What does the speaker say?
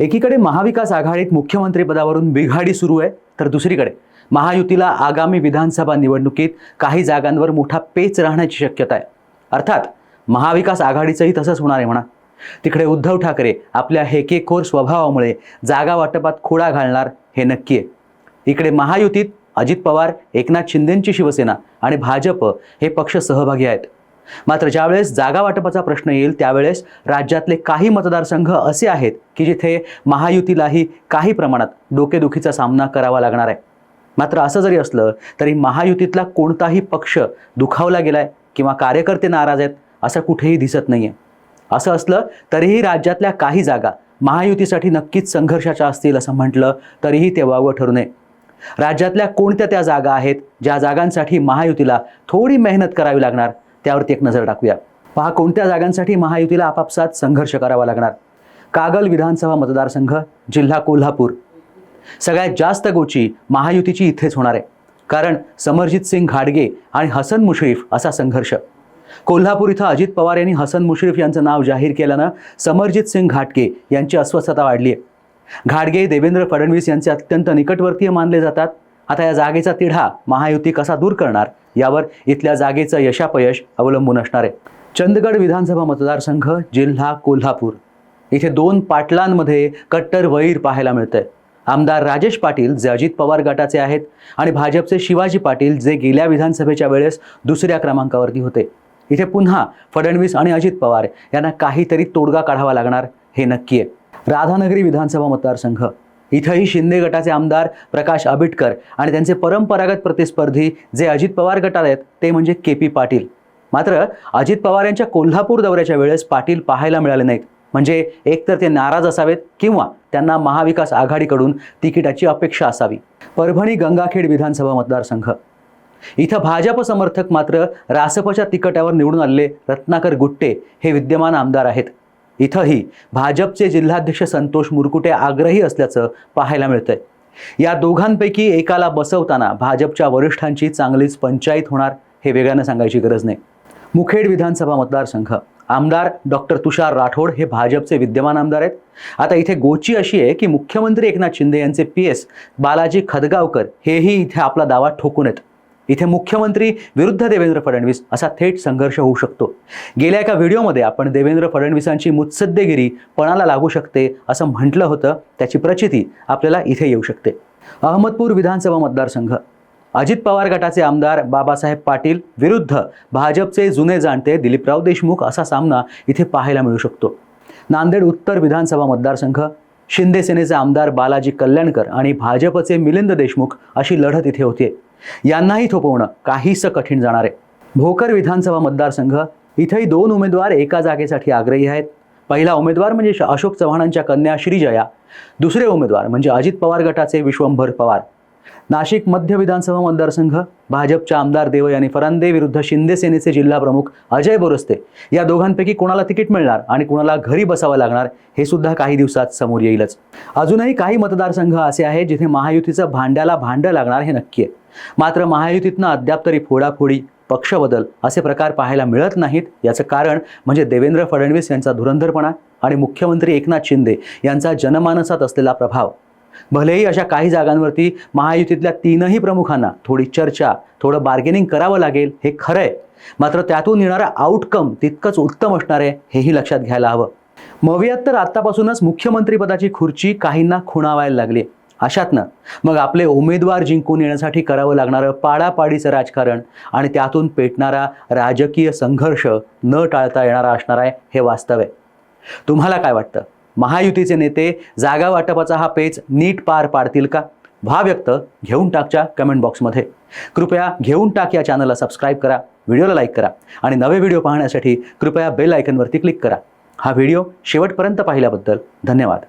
एकीकडे महाविकास आघाडीत मुख्यमंत्रीपदावरून बिघाडी सुरू आहे तर दुसरीकडे महायुतीला आगामी विधानसभा निवडणुकीत काही जागांवर मोठा पेच राहण्याची शक्यता आहे. अर्थात महाविकास आघाडीचंही तसंच होणार आहे म्हणा. तिकडे उद्धव ठाकरे आपल्या हेकेखोर स्वभावामुळे जागा वाटपात खोडा घालणार हे नक्की आहे. इकडे महायुतीत अजित पवार एकनाथ शिंदेंची शिवसेना आणि भाजप हे पक्ष सहभागी आहेत. मात्र ज्यावेळेस जागा वाटपाचा प्रश्न येईल त्यावेळेस राज्यातले काही मतदारसंघ असे आहेत की जिथे महायुतीलाही काही प्रमाणात डोकेदुखीचा सामना करावा लागणार आहे. मात्र असं जरी असलं तरी महायुतीतला कोणताही पक्ष दुखावला गेलाय किंवा कार्यकर्ते नाराज आहेत असं कुठेही दिसत नाहीये. असं असलं तरीही राज्यातल्या काही जागा महायुतीसाठी नक्कीच संघर्षाच्या असतील असं म्हटलं तरीही ते वावं ठरू नये. राज्यातल्या कोणत्या त्या जागा आहेत ज्या जागांसाठी महायुतीला थोडी मेहनत करावी लागणार त्यावरती एक नजर टाकूया. पहा कोणत्या जागांसाठी महायुतीला आपापसात संघर्ष करावा लागणार? कागल विधानसभा मतदारसंघ जिल्हा कोल्हापूर. सगळ्यात जास्त गोची महायुतीची इथेच होणार आहे. कारण समरजित सिंग घाडगे आणि हसन मुश्रीफ असा संघर्ष. कोल्हापूर इथं अजित पवार यांनी हसन मुश्रीफ यांचं नाव जाहीर केल्यानं समरजित सिंग घाटगे यांची अस्वस्थता वाढली आहे घाडगे देवेंद्र फडणवीस यांचे अत्यंत निकटवर्तीय मानले जातात. आता या जागेचा तिढा महायुती कसा दूर करणार? यावर इथल्या जागेचं यशापयश अवलंबून असणार आहे. चंदगड विधानसभा मतदारसंघ जिल्हा कोल्हापूर. इथे दोन पाटलांमध्ये कट्टर वैर पाहायला मिळतंय. आमदार राजेश पाटील जे अजित पवार गटाचे आहेत आणि भाजपचे शिवाजी पाटील जे गेल्या विधानसभेच्या वेळेस दुसऱ्या क्रमांकावरती होते. इथे पुन्हा फडणवीस आणि अजित पवार यांना काहीतरी तोडगा काढावा लागणार हे नक्की आहे. राधानगरी विधानसभा मतदारसंघ. इथंही शिंदे गटाचे आमदार प्रकाश आबिटकर आणि त्यांचे परंपरागत प्रतिस्पर्धी जे अजित पवार गटात आहेत ते म्हणजे के पी पाटील. मात्र अजित पवार यांच्या कोल्हापूर दौऱ्याच्या वेळेस पाटील पाहायला मिळाले नाहीत. म्हणजे एकतर ते नाराज असावेत किंवा त्यांना महाविकास आघाडीकडून तिकिटाची अपेक्षा असावी. परभणी गंगाखेड विधानसभा मतदारसंघ. इथं भाजप समर्थक मात्र रासपच्या तिकटावर निवडून आलेले रत्नाकर गुट्टे हे विद्यमान आमदार आहेत. इथंही भाजपचे जिल्हाध्यक्ष संतोष मुरकुटे आग्रही असल्याचं पाहायला मिळतंय. या दोघांपैकी एकाला बसवताना भाजपच्या वरिष्ठांची चांगलीच पंचायत होणार हे वेगळ्यानं सांगायची गरज नाही. मुखेड विधानसभा मतदारसंघ आमदार डॉक्टर तुषार राठोड हे भाजपचे विद्यमान आमदार आहेत. आता इथे गोची अशी आहे की मुख्यमंत्री एकनाथ शिंदे यांचे पी एस बालाजी खदगावकर हेही इथे आपला दावा ठोकून आहेत इथे मुख्यमंत्री विरुद्ध देवेंद्र फडणवीस असा थेट संघर्ष होऊ शकतो. गेल्या एका व्हिडिओमध्ये आपण देवेंद्र फडणवीसांची मुत्सद्देगिरी पणाला लागू शकते असं म्हटलं होतं त्याची प्रचिती आपल्याला इथे येऊ शकते. अहमदपूर विधानसभा मतदारसंघ. अजित पवार गटाचे आमदार बाबासाहेब पाटील विरुद्ध भाजपचे जुने जाणते दिलीपराव देशमुख असा सामना इथे पाहायला मिळू शकतो. नांदेड उत्तर विधानसभा मतदारसंघ. शिंदे सेनेचे आमदार बालाजी कल्याणकर आणि भाजपचे मिलिंद देशमुख अशी लढत इथे होते यांनाही थोपवणं काहीसं कठीण जाणार आहे. भोकर विधानसभा मतदारसंघ इथेही दोन उमेदवार एका जागेसाठी आग्रही आहेत. पहिला उमेदवार म्हणजे श- अशोक चव्हाणांच्या कन्या श्रीजया दुसरे उमेदवार म्हणजे अजित पवार गटाचे विश्वंभर पवार. नाशिक मध्य विधानसभा मतदारसंघ भाजपच्या आमदार देवयानी फरांदे विरुद्ध शिंदे सेनेचे जिल्हा प्रमुख अजय बोरस्ते. या दोघांपैकी कोणाला तिकीट मिळणार आणि कोणाला घरी बसावं लागणार हे सुद्धा काही दिवसात समोर येईलच. अजूनही काही मतदारसंघ असे आहेत जिथे महायुतीचं भांड्याला भांडं लागणार हे नक्की आहे. मात्र महायुतीतनं अद्याप तरी फोडाफोडी पक्षबदल असे प्रकार पाहायला मिळत नाहीत याचं कारण म्हणजे देवेंद्र फडणवीस यांचा धुरंधरपणा आणि मुख्यमंत्री एकनाथ शिंदे यांचा जनमानसात असलेला प्रभाव. भलेही अशा काही जागांवरती महायुतीतल्या तीनही प्रमुखांना थोडी चर्चा थोडं बार्गेनिंग करावं लागेल हे खरं आहे मात्र त्यातून येणारा आउटकम तितकंच उत्तम असणार आहे हेही लक्षात घ्यायला हवं. मवियात तर आत्तापासूनच मुख्यमंत्रीपदाची खुर्ची काहींना खुणावायला लागली अशातनं मग आपले उमेदवार जिंकून येण्यासाठी करावं लागणारं पाडापाडीचं राजकारण आणि त्यातून पेटणारा राजकीय संघर्ष न टाळता येणारा असणार आहे हे वास्तव आहे. तुम्हाला काय वाटतं? महायुतीचे नेते जागा वाटपाचा हा पेच नीट पार पाडतील का? भा व्यक्त घेऊन टाकच्या कमेंट बॉक्समध्ये कृपया घेऊन टाक या चॅनलला सबस्क्राईब करा व्हिडिओला लाईक करा आणि नवे व्हिडिओ पाहण्यासाठी कृपया बेल आयकनवरती क्लिक करा. हा व्हिडिओ शेवटपर्यंत पाहिल्याबद्दल धन्यवाद.